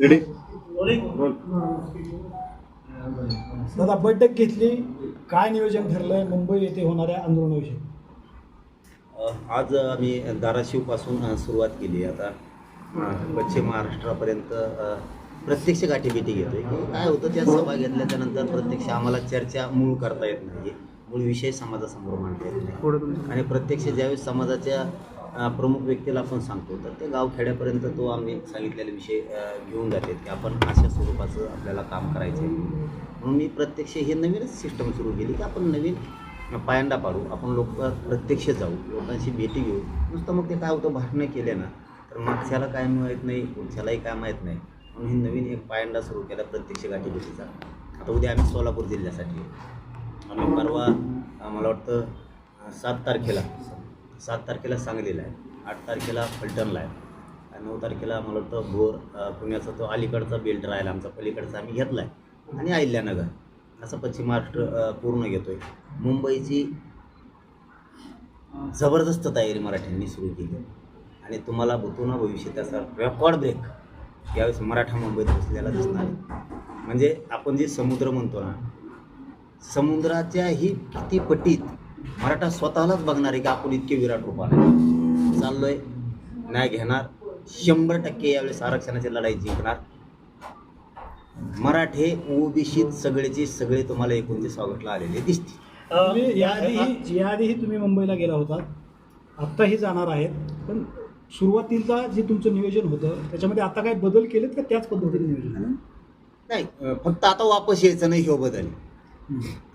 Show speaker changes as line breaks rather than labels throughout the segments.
Ready
दादा बैठक घेतली. काय नियोजन ठरलंय? मुंबई येथे होणाऱ्या आंदोलनाविषयी.
आज आम्ही धाराशिवपासून सुरुवात केली आता. पश्चिम महाराष्ट्रापर्यंत प्रत्यक्ष गाठीभेटी घेतोय. की काय होतं त्या सभा घेतल्याच्या नंतर प्रत्यक्ष आम्हाला चर्चा मूळ करता येत नाही मूळ विषय समाजासमोर मांडता येत नाही. आणि प्रत्यक्ष ज्यावेळेस समाजाच्या प्रमुख व्यक्तीला आपण सांगतो. तर ते गावखेड्यापर्यंत तो आम्ही सांगितलेले विषय घेऊन जाते. की आपण अशा स्वरूपाचं आपल्याला काम करायचं आहे म्हणून मी प्रत्यक्ष हे नवीनच सिस्टम सुरू केली की आपण नवीन पायंडा पाडू. आपण लोक प्रत्यक्ष जाऊ. लोकांशी भेटी घेऊ. नुसतं मग ते काय होतं? भाषणं केले ना तर मागच्याला काय माहीत नाही? पुढच्यालाही काय माहीत नाही. म्हणून हे नवीन एक पायंडा सुरू केला प्रत्यक्ष गाठीभेटीचा आता उद्या आम्ही सोलापूर जिल्ह्यासाठी. आम्ही परवा मला वाटतं सात तारखेला सात तारखेला सांगलीला आहे. आठ तारखेला फलटणला आहे. आणि नऊ तारखेला मला वाटतं भोर पुण्याचा तो अलीकडचा बेल्ट राहिला आमचा पलीकडचा आम्ही घेतला आहे आणि अहिल्यानगर असं पश्चिम महाराष्ट्र पूर्ण घेतो आहे मुंबईची जबरदस्त तयारी मराठ्यांनी सुरू केली. आणि तुम्हाला भूतून भविष्य त्याचा रेकॉर्ड ब्रेक यावेळेस मराठा मुंबईत बसलेला दिसणार आहे. म्हणजे आपण जे समुद्र म्हणतो ना समुद्राच्याही किती पटीत मराठा स्वतःलाच बघणार आहे की आपण इतके विराट रूपाने चाललोय. नाही घेणार. शंभर टक्के यावेळेस आरक्षणाची लढाई जिंकणार. मराठे ओबीसीत सगळेचे सगळे तुम्हाला एकोणतीस ऑगस्टला आलेले दिसतील.
तुम्ही याआधीही याआधीही तुम्ही मुंबईला गेला होता. आत्ताही जाणार आहेत. पण सुरुवातीला जे तुमचं नियोजन होतं त्याच्यामध्ये आता काय बदल केलेत का त्याच पद्धतीने नियोजन आहे?
नाही फक्त आता वापस यायचं नाही ह्यो बदल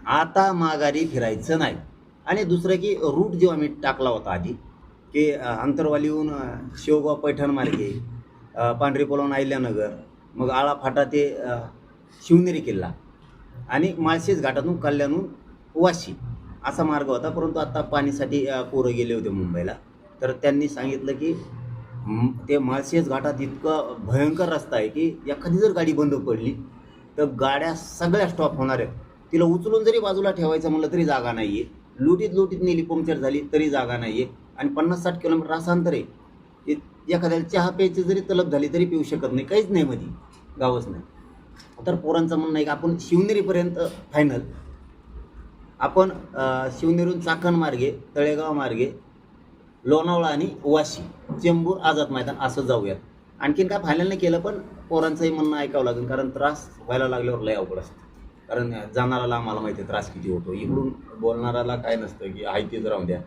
आता माघारी फिरायचं नाही. आणि दुसरं की रूट जो आम्ही टाकला होता आधी की अंतरवालीहून आंतरवालीहून शेवगाव पैठण मार्गे पांढरी पोलावून अहिल्यानगर मग आळा फाटा ते शिवनेरी किल्ला आणि माळशेज घाटातून कल्याणहून वाशी असा मार्ग होता. परंतु आता पाणीसाठी पोरं गेले होते मुंबईला. तर त्यांनी सांगितलं की ते माळशेज घाटात इतकं भयंकर रस्ता आहे की एखादी जर गाडी बंद पडली तर गाड्या सगळ्या स्टॉप होणार आहेत. तिला उचलून जरी बाजूला ठेवायचं म्हणलं तरी जागा नाही आहे लुटीत लुटीत नेली पंक्चर झाली तरी जागा नाही आहे आणि पन्नास साठ किलोमीटर असांतर आहे. ते एखाद्याला चहा प्यायची जरी तलब झाली तरी पिऊ शकत नाही. काहीच नाही मध्ये गावच नाही. तर पोरांचं म्हणणं आहे की आपण शिवनेरीपर्यंत फायनल आपण शिवनेरून चाकण मार्गे तळेगाव मार्गे लोणावळा आणि वाशी चेंबूर आझाद मैदान असं जाऊयात. आणखीन काय फायनल नाही केलं पण पोरांचंही म्हणणं ऐकावं लागेल कारण त्रास व्हायला लागल्यावर लय अवघड असतं. कारण जाणाराला आम्हाला माहिती आहे त्रास किती होतो. इकडून बोलणाराला काय नसतं की आहे तेच राहून द्या.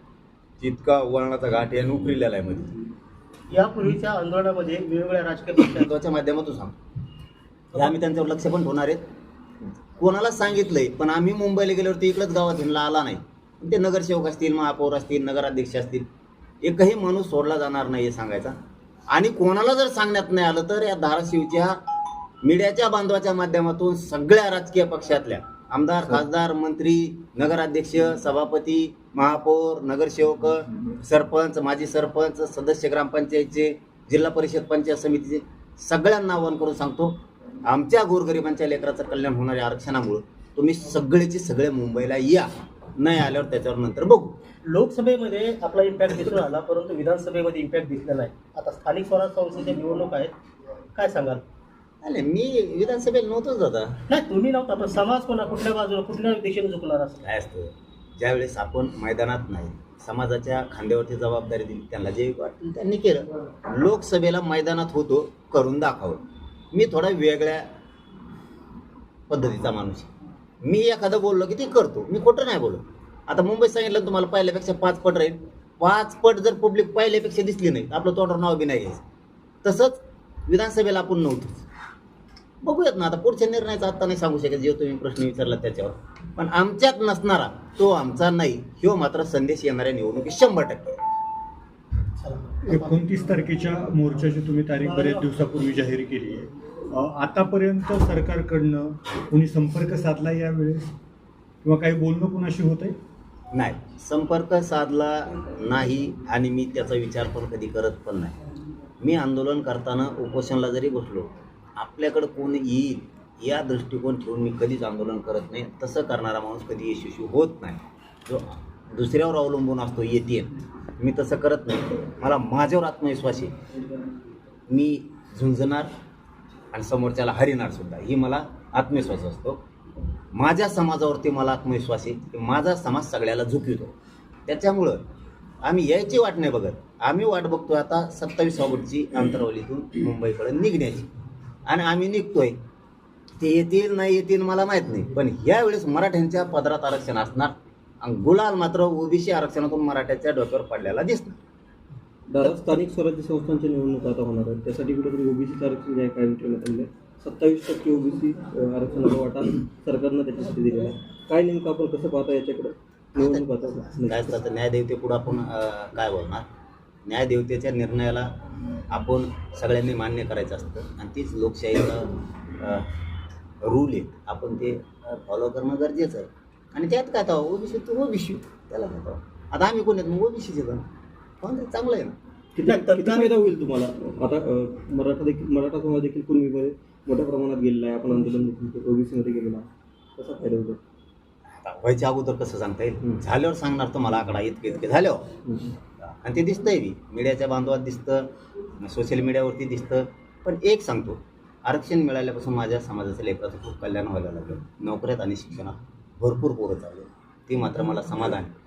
तितका वळणाचा घाट आहे नोकरीला आहे मध्ये
यापूर्वीच्या आंदोलनामध्ये वेगवेगळ्या राजकीय पक्षांचा
महत्त्वाच्या माध्यमातून सांगतो हे आम्ही त्यांच्यावर लक्ष पण ठेवणार आहेत. कोणाला सांगितलंय पण आम्ही मुंबईला गेल्यावरती इकडंच गावात हिंडला आला नाही. ते नगरसेवक असतील महापौर असतील नगराध्यक्ष असतील एकही माणूस सोडला जाणार नाही हे सांगायचा. आणि कोणाला जर सांगण्यात नाही आलं तर या धाराशिवच्या मीडियाच्या बांधवाच्या माध्यमातून सगळ्या राजकीय पक्षातल्या आमदार खासदार मंत्री नगराध्यक्ष सभापती महापौर नगरसेवक सरपंच माजी सरपंच सदस्य ग्रामपंचायतचे जिल्हा परिषद पंचायत समितीचे सगळ्यांना आवाहन करून सांगतो आमच्या गोरगरिबांच्या लेकराचं कल्याण होणाऱ्या आरक्षणामुळं तुम्ही सगळेचे सगळे मुंबईला या. नाही आल्यावर त्याच्यावर नंतर बघू.
लोकसभेमध्ये आपला इम्पॅक्ट दिसून आला परंतु विधानसभेमध्ये इम्पॅक्ट दिसला नाही. आता स्थानिक स्वराज संस्थेच्या निवडणूक आहेत. काय सांगाल?
नाही मी विधानसभेला नव्हतोच दादा.
नाही तुम्ही नव्हता पण समाज कोणा कुठल्या बाजूला कुठल्या दिशेने झुकणार असं?
काय असतं? ज्यावेळेस आपण मैदानात नाही समाजाच्या खांद्यावरती जबाबदारी दिली त्यांना जे वाटेल त्यांनी केलं. लोकसभेला मैदानात होतो करून दाखवलं. मी थोडा वेगळ्या पद्धतीचा माणूस. मी एखादं बोललो की ते करतो. मी खोटं नाही बोलत. आता मुंबईत सांगितलं तुम्हाला पहिल्यापेक्षा पाच पट राहील. पाच पट जर पब्लिक पहिल्यापेक्षा दिसली नाही आपलं तोंडावर नाव बी नाही घ्यायचं. तसंच विधानसभेला आपण नव्हतोच. बघूयात ना आता पुढच्या निर्णयाचं आत्ता नाही सांगू शकत जे तुम्ही प्रश्न विचारला त्याच्यावर. पण आमच्यात नसणारा तो आमचा नाही ह्यो मात्र संदेश येणाऱ्या निवडणुकीत शंभर टक्के.
एकोणतीस तारखेच्या मोर्चाची तुम्ही तारीख बरेच दिवसापूर्वी जाहीर केली आहे. आतापर्यंत सरकारकडनं कोणी संपर्क साधला यावेळेस? किंवा काही बोलणं कुणाशी होत आहे?
नाही संपर्क साधला नाही आणि मी त्याचा विचार पण कधी करत पण नाही. मी आंदोलन करताना उपोषणला जरी बसलो आपल्याकडं कोण येईल या दृष्टिकोन ठेवून मी कधीच आंदोलन करत नाही. तसं करणारा माणूस कधी यशस्वी होत नाही. जो दुसऱ्यावर अवलंबून असतो येते मी तसं करत नाही. मला माझ्यावर आत्मविश्वास आहे. मी झुंजणार आणि समोरच्याला हरिणार सुद्धा. ही मला आत्मविश्वास असतो. माझ्या समाजावरती मला आत्मविश्वास आहे. की माझा समाज सगळ्याला झुकवितो. त्याच्यामुळं आम्ही यायची वाट नाही बघत. आम्ही वाट बघतो आता सत्तावीस ऑगस्टची अंतरावलीतून मुंबईकडे निघण्याची. आणि आम्ही निघतोय. ते येतील नाही येतील मला माहीत नाही. पण यावेळेस मराठ्यांच्या पदरात आरक्षण असणार. आणि गुलाल मात्र ओबीसी आरक्षणातून मराठ्याच्या डोक्यावर पडलेला दिसणार.
दादा स्थानिक स्वराज्य संस्थांच्या निवडणूक आता होणार आहेत. त्यासाठी कुठेतरी ओबीसी आरक्षण जे आहे कायम ठेवण्यात आलेलं आहे सत्तावीस टक्के ओबीसी आरक्षणाचा वाटा. सरकारनं त्याच्यासाठी दिलेला आहे. काय नेमकं आपण कसं पाहता याच्याकडे? निवडणूक आता
काय असतं तर न्यायदेवतेपुढं आपण काय बोलणार? न्यायदेवतेच्या निर्णयाला आपण सगळ्यांनी मान्य करायचं असतं. आणि तीच लोकशाहीचा रूल आहे. आपण ते फॉलो करणं गरजेचं आहे. आणि त्यात काय आता ओबीसी तू ओबीसी त्याला काय आता? आता आम्ही कोण आहेत? मग ओबीसीचे जण पण. ते चांगलं आहे ना?
किती फायदा होईल तुम्हाला? आता मराठा देखील मराठा समाज देखील कुणबीमध्ये मोठ्या प्रमाणात गेलेला आहे. आपण आंदोलन देखील ओबीसीमध्ये गेलेला आहे. कसा फायदा होतो?
व्हायच्या अगोदर कसं सांगता येईल. झाल्यावर सांगणार तुम्हाला आकडा इतके इतके झाल्यावर. आणि ते दिसतंय बी. मीडियाच्या बांधवात दिसतं सोशल मीडियावरती दिसतं. पण एक सांगतो आरक्षण मिळाल्यापासून माझ्या समाजाच्या लेकराचं खूप कल्याण व्हायला लागलं. नोकऱ्यात आणि शिक्षणात भरपूर पोरं चालले. ती मात्र मला समाधान आहे.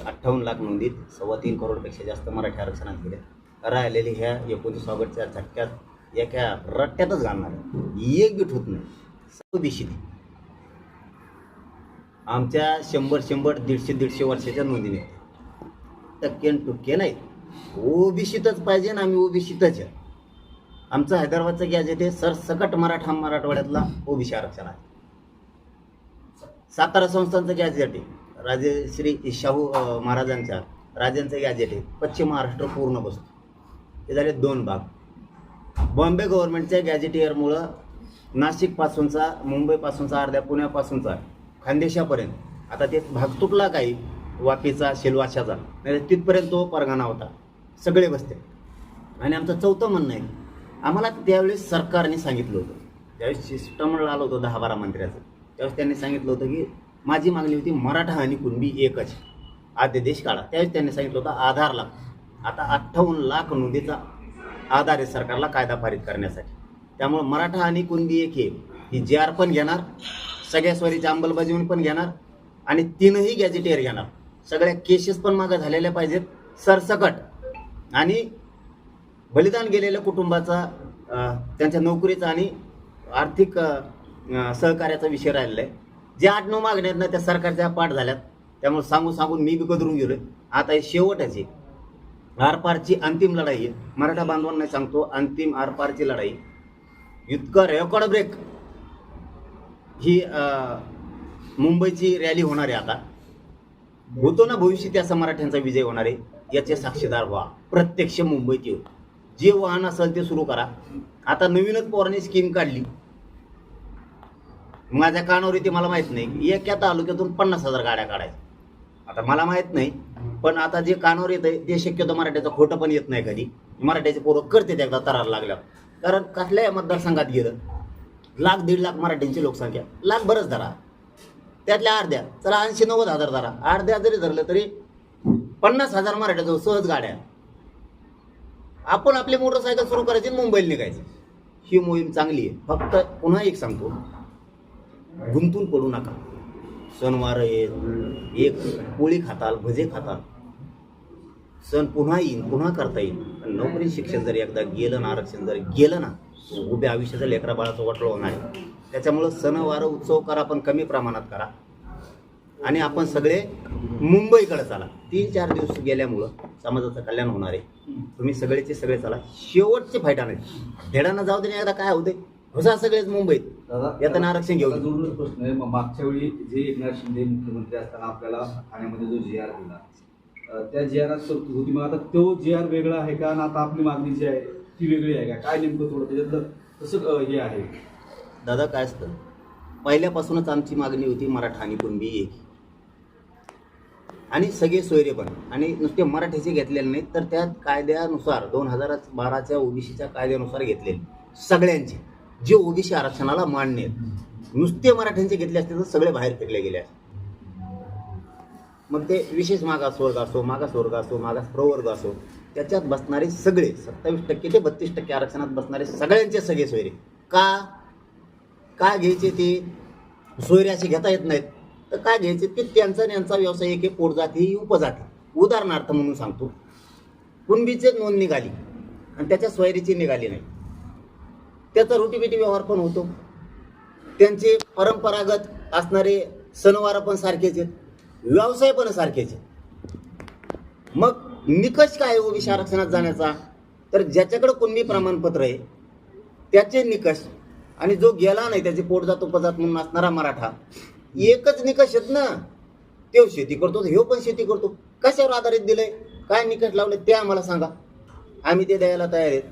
अठ्ठावन्न लाख नोंदीत सव्वा तीन करोडपेक्षा जास्त मराठी आरक्षणात गेल्या राहिलेली ह्या एकोणीस ऑगस्टच्या झटक्यात एका रट्ट्यातच घालणार आहे. एक बीट होत नाही. सर्व बिशीत आमच्या शंभर शंभर दीडशे दीडशे वर्षाच्या नोंदीने टक्के टुक्के नाही. ओबीसीतच पाहिजे ना आम्ही ओबीसीतच आहे. आमचं हैदराबादचं गॅजेट आहे सरसकट मराठा मराठवाड्यातला ओबीसी आरक्षण आहे. सातारा संस्थांचं गॅजेट आहे. राजेश्री शाहू महाराजांच्या राजांचं गॅजेट आहे. पश्चिम महाराष्ट्र पूर्ण बसतो. हे झाले दोन भाग. बॉम्बे गव्हर्नमेंटच्या गॅजेटियरमुळं नाशिकपासूनचा मुंबईपासूनचा अर्ध्या पुण्यापासूनचा खानदेशापर्यंत. आता ते भाग तुटला काही वापीचा शेलवाशाचा नाही तिथपर्यंत तो परगाणा होता. सगळे बसते. आणि आमचं चौथं म्हणणं आहे आम्हाला त्यावेळेस सरकारने सांगितलं होतं. त्यावेळेस शिष्टमंडळ आलं होतं दहा बारा मंत्र्याचं. त्यावेळेस त्यांनी सांगितलं होतं की माझी मागणी होती मराठा आणि कुणबी एकच. आद्यदेश काढा. त्यावेळेस त्यांनी सांगितलं होतं आधार लाख आता अठ्ठावन्न लाख नोंदीचा आधार आहे सरकारला कायदा पारित करण्यासाठी. त्यामुळं मराठा आणि कुणबी एक हे. ही जे आर पण घेणार सगळ्या स्वरीची अंमलबजावणी पण घेणार आणि तीनही गॅजेटियर घेणार. सगळ्या केसेस पण मागं झालेल्या पाहिजेत. सरसकट. आणि बलिदान गेलेल्या कुटुंबाचा त्यांच्या नोकरीचा आणि आर्थिक सहकार्याचा विषय राहिलेला आहे. जे आठ नऊ मागण्या आहेत ना त्या सरकारच्या पाठ झाल्यात. त्यामुळे सांगून सांगून मी बी कदरून गेलोय. आता हे शेवटाची आरपारची अंतिम लढाई आहे. मराठा बांधवांना सांगतो अंतिम आरपारची लढाई. इतकं रेकॉर्ड ब्रेक ही मुंबईची रॅली होणार आहे आता. होतो ना भविष्यात असा मराठ्यांचा विजय होणार? आहे याचे साक्षीदार व्हा. प्रत्यक्ष मुंबईत येऊ. जे वाहन असेल ते सुरू करा. आता नवीनच पोराने स्कीम काढली. माझ्या कानावर येते मला माहीत नाही. एका तालुक्यातून पन्नास हजार गाड्या काढायच्या. आता मला माहीत नाही पण आता जे कानावर येत आहे ते शक्यतो मराठ्याचं खोटं पण येत नाही कधी. मराठ्याचे पोरं करते एकदा तरार लागल्यावर. कारण कसल्याही मतदारसंघात गेलं लाख दीड लाख मराठ्यांची लोकसंख्या. लाख बरंच धरा. त्यातल्या अर्ध्या. चला ऐंशी नव्वद हजार धरा. अर्ध्या जरी धरलं तरी पन्नास हजार मराठ्याजवळ सहज गाड्या. आपण आपली मोटरसायकल सुरू करायची आणि मुंबईला निघायचं. ही मोहीम चांगली आहे. फक्त पुन्हा एक सांगतो. गुंतून पडू नका. सणवार येत एक पोळी खाताल भजे खाताल. सण पुन्हा येईन पुन्हा करता येईल. पण नोकरी शिक्षण जर एकदा गेलं ना आरक्षण जर गेलं ना उभ्या आयुष्याचं लेकरा बाळाचं वाटलं होणार आहे. त्याच्यामुळं सणवार उत्सव करा पण कमी प्रमाणात करा. आणि आपण सगळे मुंबईकडे चाला. तीन चार दिवस गेल्यामुळं समाजाचं कल्याण होणार आहे. तुम्ही सगळेचे सगळे चाला. शेवटचे फायटा नाही. धेडानं जाऊ दे नाही एकदा काय होते घुसा सगळेच मुंबईत. येताना आरक्षण घेऊ.
जोडूनच प्रश्न आहे. मग मागच्या वेळी जे एकनाथ शिंदे मुख्यमंत्री असताना आपल्याला ठाण्यामध्ये जो जी आर दिला त्या जी आरात होती. मग आता तो जी आर वेगळा आहे का? आणि आता आपली मागणी जी आहे ती वेगळी आहे का? काय नेमकं थोडं त्याच्यातलं कसं हे आहे?
दादा काय असतं? पहिल्यापासूनच आमची मागणी होती मराठा आणि कुणबी एक. आणि सगळे सोयरे पण. आणि नुसते मराठीचे घेतलेले नाहीत तर त्या कायद्यानुसार दोन हजार बाराच्या ओबीसीच्या कायद्यानुसार घेतलेले. सगळ्यांचे. जे ओबीसी आरक्षणाला मान्य आहेत. नुसते मराठ्यांचे घेतले असते तर सगळे बाहेर फेकले गेले असते. मग ते विशेष मागासवर्ग असो मागासवर्ग असो मागास प्रवर्ग असो त्याच्यात बसणारे सगळे सत्तावीस टक्के ते बत्तीस टक्के आरक्षणात बसणारे सगळ्यांचे सगळे सोयरे. का? का घ्यायचे ते? सोयरे असे घेता येत नाहीत. तर काय घ्यायचे? की त्यांचा आणि यांचा व्यवसाय एक पोटजाती ही उपजाती. उदाहरणार्थ म्हणून सांगतो. कुणबीचे नोंद निघाली आणि त्याच्या सोयरीची निघाली नाही. त्याचा रोटीबेटी व्यवहार पण होतो. त्यांचे परंपरागत असणारे सणवार पण सारखेच आहेत. व्यवसाय पण सारखेच आहेत. मग निकष काय आहे हो ओबीसी आरक्षणात जाण्याचा? तर ज्याच्याकडे कुणबी प्रमाणपत्र आहे त्याचे निकष. आणि जो गेला नाही त्याचे पोटजात उपजात म्हणून असणारा मराठा एकच निकष आहेत ना तो शेती करतो ह्यो पण शेती करतो. कशावर आधारित दिलंय? काय निकष लावले ते आम्हाला सांगा. आम्ही ते द्यायला तयार आहेत.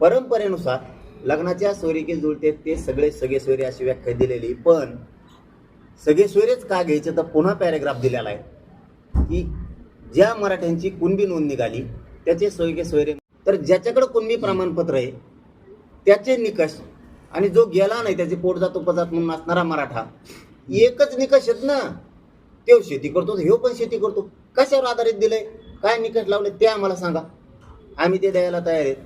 परंपरेनुसार लग्नाच्या सोयरीके जुळते ते सगळे सगळे सोयरे अशी व्याख्या दिलेली पण सगळे सोयरेच का घ्यायचे? तर पुन्हा पॅरेग्राफ दिलेला आहे. की ज्या मराठ्यांची कुणबी नोंद निघाली त्याचे सोयगे सोयरे तर ज्याच्याकडे कुणबी प्रमाणपत्र आहे त्याचे निकष आणि जो गेला नाही त्याचे पोटजात उपजात म्हणून असणारा मराठा एकच निकष आहेत ना. तो शेती करतो ह्यो पण शेती करतो. कशावर आधारित दिलंय? काय निकष लावले ते आम्हाला सांगा. आम्ही ते द्यायला तयार आहेत.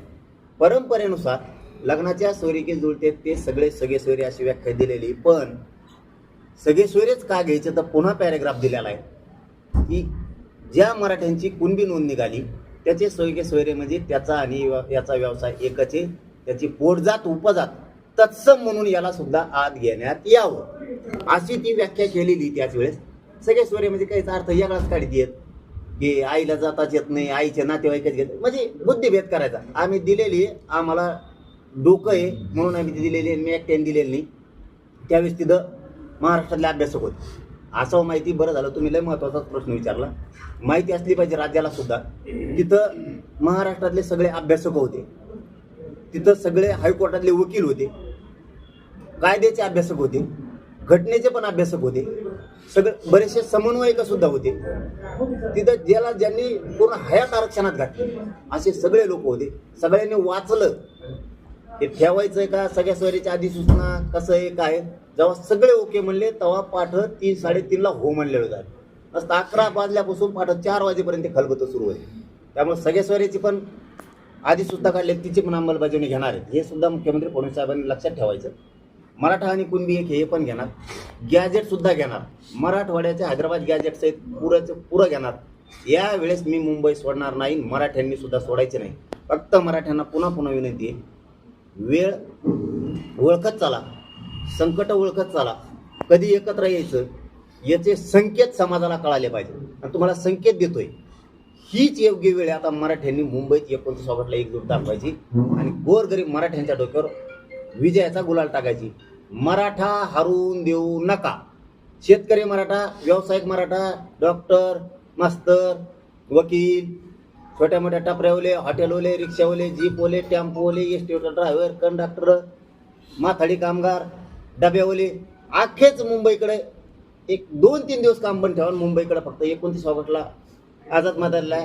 परंपरेनुसार लग्नाच्या सोयरीके जुळते ते सगळे सगळे सोयरे अशी व्याख्या दिलेली पण सगळे सोयरेच का घ्यायचे तर पुन्हा पॅरेग्राफ दिलेला आहे. की ज्या मराठ्यांची कुणबी नोंद निघाली त्याचे सोयगे सोयरे म्हणजे त्याचा आणि याचा व्यवसाय एकच आहे. त्याची पोटजात उपजात तत्सम म्हणून याला सुद्धा आत घेण्यात यावं. अशी ती व्याख्या केलेली त्याच वेळेस. सगळे सोयरे म्हणजे काहीच अर्थ यागळाच काढत येत की आईला जाताच येत नाही आईचे नातेवाईकच घेत म्हणजे बुद्धिभेद करायचा. आम्ही दिलेली आम्हाला डोकं आहे म्हणून आम्ही ती दिलेली मी एकट्याने दिलेली नाही. त्यावेळेस तिथं महाराष्ट्रातले अभ्यासक होते. असं माहिती बरं झालं. तुम्ही लय महत्वाचाच प्रश्न विचारला. माहिती असली पाहिजे राज्याला सुद्धा. तिथं महाराष्ट्रातले सगळे अभ्यासक होते. तिथं सगळे हायकोर्टातले वकील होते. कायद्याचे अभ्यासक होते. घटनेचे पण अभ्यासक होते. सगळे बरेचसे समन्वयक सुद्धा होते. तिथं ज्याला ज्यांनी पूर्ण हयात आरक्षणात घातले असे सगळे लोक होते. सगळ्यांनी वाचलं. ते आहे का? सगळ्या सोयरीच्या अधिसूचना कसं आहे काय आहे? जेव्हा सगळे ओके म्हणले तेव्हा पाठ तीन साडेतीनला हो म्हणलेलं जात. नसतं अकरा वाजल्यापासून पाठ चार वाजेपर्यंत खलबत सुरू आहे. त्यामुळे सगळ्या सोयरीची पण आधी सुद्धा काढले तिची पण अंमलबजावणी घेणार आहेत. हे सुद्धा मुख्यमंत्री फडणवीस साहेबांनी लक्षात ठेवायचं. मराठा आणि कुणबी एक हे पण घेणार. गॅजेट सुद्धा घेणार. मराठवाड्याचे हैदराबाद गॅजेट्स आहेत पुरं पुरं घेणार. यावेळेस मी मुंबई सोडणार नाही मराठ्यांनी सुद्धा सोडायचे नाही. फक्त मराठ्यांना पुन्हा पुन्हा विनंती आहे. वेळ ओळखत चला. संकट ओळखत चाला. कधी एकत्र यायचं? याचे संकेत समाजाला कळाले पाहिजे. आणि तुम्हाला संकेत देतोय. हीच योग्य वेळ आता मराठ्यांनी मुंबईत एकोणतीस ऑगस्टला एकजूट दाखवायची. आणि गोरगरीब मराठ्यांच्या डोक्यावर विजयाचा गुलाल टाकायची. मराठा हरवून देऊ नका. शेतकरी मराठा व्यावसायिक मराठा डॉक्टर मास्तर वकील छोट्या मोठ्या टपऱ्यावले हॉटेलवाले रिक्षावाले जीपवाले टेम्पोवाले एस टी ड्रायव्हर कंडक्टर माथाडी कामगार डब्यावाले अख्खेच मुंबईकडे एक दोन तीन दिवस काम बंद ठेवा मुंबईकडे फक्त एकोणतीस ऑगस्टला आझाद मैदानला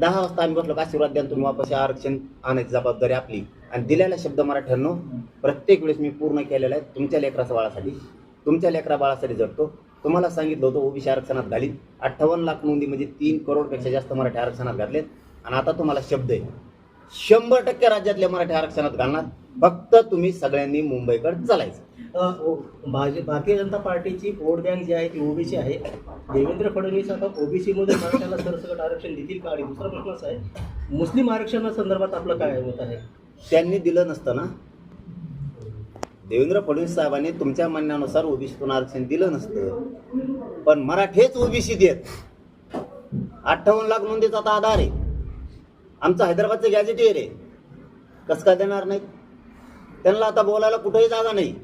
दहा वाजता आम्ही बसलो आशीर्वाद द्या तुम्ही वापस आरक्षण आणायची जबाबदारी आपली. आणि दिलेला शब्द मराठ्यांनो प्रत्येक वेळेस मी पूर्ण केलेला आहे. तुमच्या लेकराच्या बाळासाठी तुमच्या लेकरा बाळासाठी जगतो. तुम्हाला सांगितलं होतं ओबीसी आरक्षणात घालीत. अठ्ठावन्न लाख नोंदी म्हणजे तीन करोडपेक्षा जास्त मराठी आरक्षणात घातलेत. आणि आता तुम्हाला शब्द आहे. शंभर टक्के राज्यातल्या मराठी आरक्षणात घालणार. फक्त तुम्ही सगळ्यांनी मुंबईकडे चालायचं.
भाज- भारतीय जनता पार्टीची वोट बँक जी आहे ती ओबीसी आहे. देवेंद्र फडणवीस आता ओबीसीमध्ये मराठ्याला सरसकट आरक्षण देतील का? आणि दुसरा प्रश्न असा आहे मुस्लिम आरक्षणा संदर्भात आपलं काय मत आहे?
त्यांनी दिलं नसतं ना. देवेंद्र फडणवीस साहेबांनी तुमच्या म्हणण्यानुसार ओबीसीतून आरक्षण दिलं नसतं. पण मराठेच ओबीसी देत. अठ्ठावन्न लाख नोंदीचा आता आधार आहे. आमचं हैदराबादचं गॅजेटियर आहे. कसं काय देणार नाही त्यांना आता बोलायला कुठेही जागा नाही.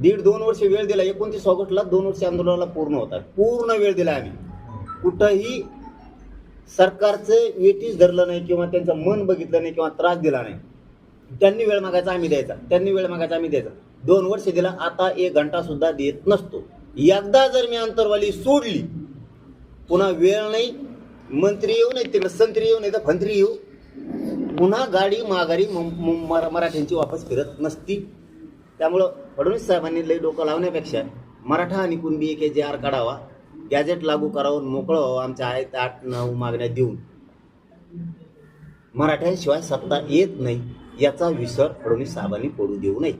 दीड दोन वर्ष वेळ दिला एकोणतीस ऑगस्टला दोन वर्ष आंदोलनाला पूर्ण होतात. पूर्ण वेळ दिला आम्ही. कुठंही सरकारचं वेटीच धरलं नाही किंवा त्यांचं मन बघितलं नाही किंवा त्रास दिला नाही त्यांनी वेळ मागायचा आम्ही द्यायचा. त्यांनी वेळ मागायचा आम्ही द्यायचा. दोन वर्ष दिला आता एक घंटा सुद्धा देत नसतो. एकदा जर मी अंतरवाली सोडली पुन्हा वेळ नाही मंत्री येऊ नाही तिकडे संत्री येऊ नाही तर फंत्री येऊ. पुन्हा गाडी माघारी मरा- मराठ्यांची वापस फिरत नसती. त्यामुळं फडणवीस साहेबांनी लई डोकं लावण्यापेक्षा मराठा आणि कुणबी एक जे आर काढावा गॅजेट लागू करावं मोकळं व्हावं आमच्या आहेत आठ नऊ मागण्या देऊन. मराठ्यांशिवाय सत्ता येत नाही याचा विसर फडणवीस साहेबांनी पडू देऊ नये.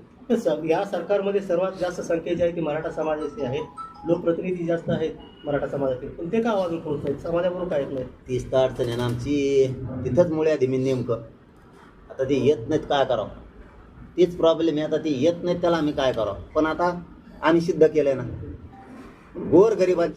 या सरकारमध्ये सर्वात जास्त संख्या जी आहे ती मराठा समाजाचे आहे लोकप्रतिनिधी जास्त आहेत मराठा समाजातील. पण ते का आवाज उठवत नाही समाजाबरोबर काय येत नाही
तीच तर अडचण आहे ना आमची. तिथंच मुळे आधी मी नेमकं. आता ते येत नाहीत काय करावं? तीच प्रॉब्लेम आहे. आता ती येत नाही त्याला आम्ही काय करावं? पण आता आम्ही सिद्ध केलं ना. गोर गोरगरिबांची